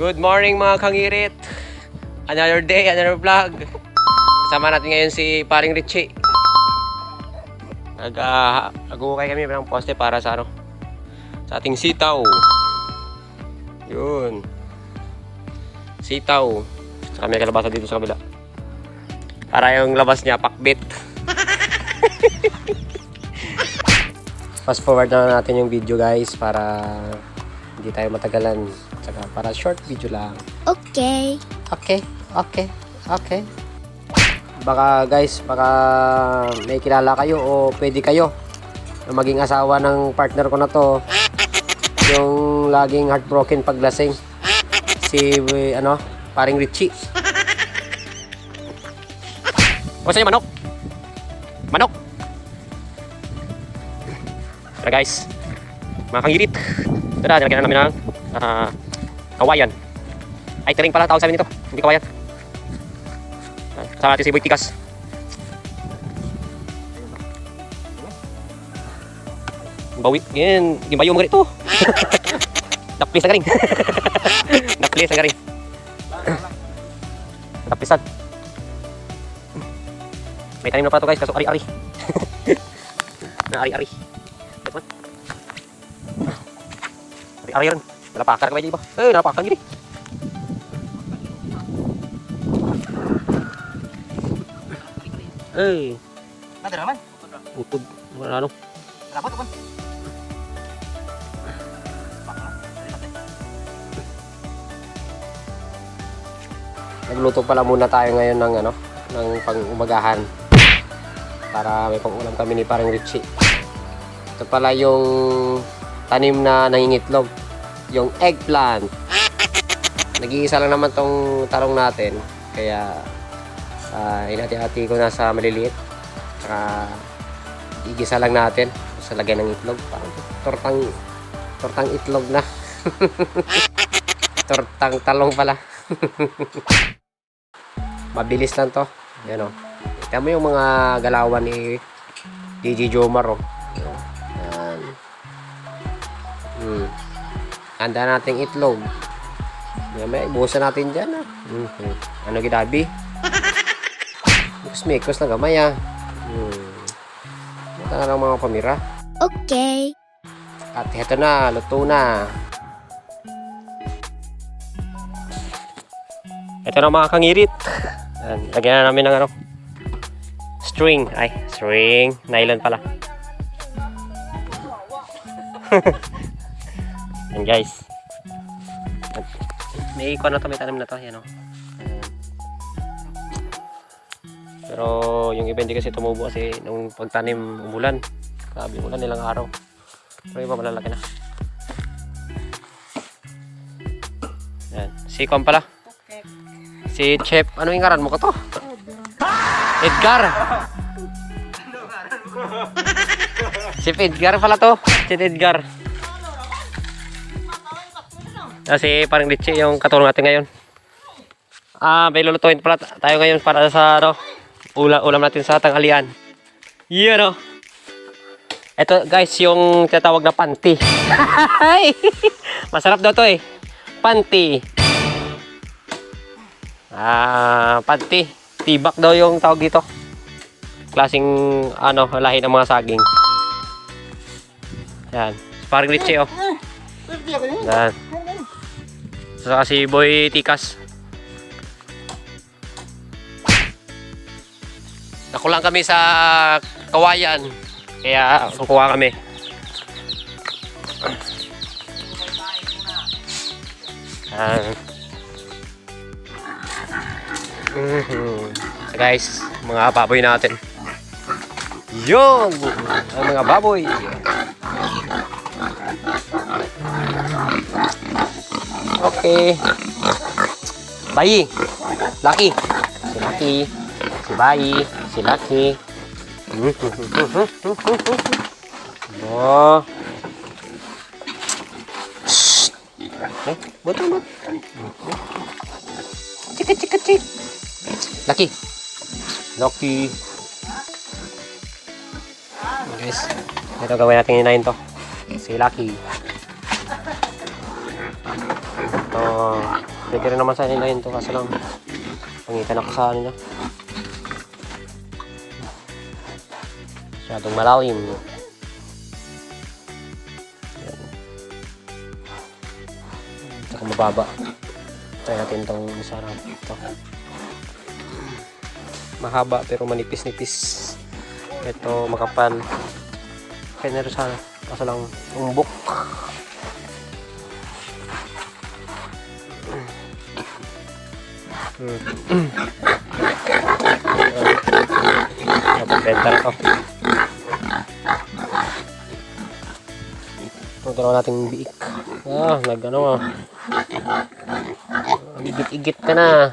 Good morning mga kangirit. Another day, another vlog. Kasama natin ngayon si paring Richie. Nag uh, nag-ukay kami ng poste para sa ano sa ating sitaw. Yun. Sitaw. Saka may kalabasa dito sa kabila. Para yung labas niya pakbit. Fast forward na natin yung video guys para hindi tayo matagalan. Saka para short video lang. Okay. Okay, okay, okay. Baka guys, baka may kilala kayo o pwede kayo na maging asawa ng partner ko na to. Yung laging heartbroken paglasing. Si, ano, paring Richie. O sa'yo, manok? Manok! Tara guys, mga kangirit. Tara, nilagyan na namin ng ah, kawayan. Ay, tiring pala tawag sa amin nito. Hindi kawayan. Kasama natin si Boy Tikas. Bawi, yan. Gimbayo mo ganito. Naplis na galing. Naplis na galing. Naplisan. May tanim na pa to guys, kaso ari-ari. na ari-ari. Ari-ari rin. Nalapakan ka ba dito ba? Eh, nalapakan gini. Eh, Ada naman. utod. Wala ano. Dapat apa? Nagluto pala muna tayo ngayon ng ano, ng pang-umagahan. Para may pang-ulam kami ni parang Richie. Ito pala yung tanim na nangingitlog. Yung eggplant. Nag-iisa lang naman tong talong natin. Kaya uh, inati-hati ko na sa maliliit. Saka igisa lang natin sa lagay ng itlog. Parang tortang tortang itlog na. tortang talong pala. Mabilis lang to. Yan o. Kita mo yung mga galawan ni DJ Jomar o. Yan. Hmm. Handa nating itlog. Yan, may ibusan natin dyan ah. Mhm. Ano gidabi? Mikos-mikos na gamay ah. Hmm. Ito na lang mga pamira. Okay. At heto na, luto na. Ito na mga kangirit. Lagyan na namin ng ano, string. Ay, string. Nylon pala. Ayan guys. May ikuan na to, may tanim na to. Ayan o. Ayan. Pero yung iba hindi kasi tumubo kasi nung pagtanim umulan. Grabe umulan ilang araw. Pero iba malalaki na. Yan. Si Kwan pala. Si Chef, ano yung ngaran mo ko to? Edgar. Chef Edgar pala to. Chef Edgar. Kasi parang Richie yung katulong natin ngayon. Ah, may lulutuin pala tayo ngayon para sa ano, ulam, ulam natin sa tanghalian. Yan oh. Ito guys, yung tinatawag na panty. Masarap daw to eh. Panty. Ah, panty. Tibak daw yung tawag dito. Klaseng ano, lahi ng mga saging. Yan. Parang litsi oh. Yan. Saka si Boy Tikas. Nakulang kami sa kawayan. Kaya kukuha kami. Ah. Mhm. So guys, mga baboy natin. Yun! Ang mga baboy. Okay. Bayi. Lucky. Si Lucky. Si Bayi. Si Lucky. Oh. Eh, buto mo. Chika chika chik. Lucky. Lucky. Guys, ito gawin natin inayin to. Si Lucky. Pwede rin naman sa nila yun to kaso lang pangitan ako sa nila. Masyadong malalim. Yan. Tsaka mababa. Try natin tong sarap. Ito. Mahaba pero manipis-nipis. Ito makapal. Kaya na sana. Kaso lang umbok. Hmm. Dapat benta na to. Ito dalawa nating biik. Ah, nag ano ah. Igit-igit ka na.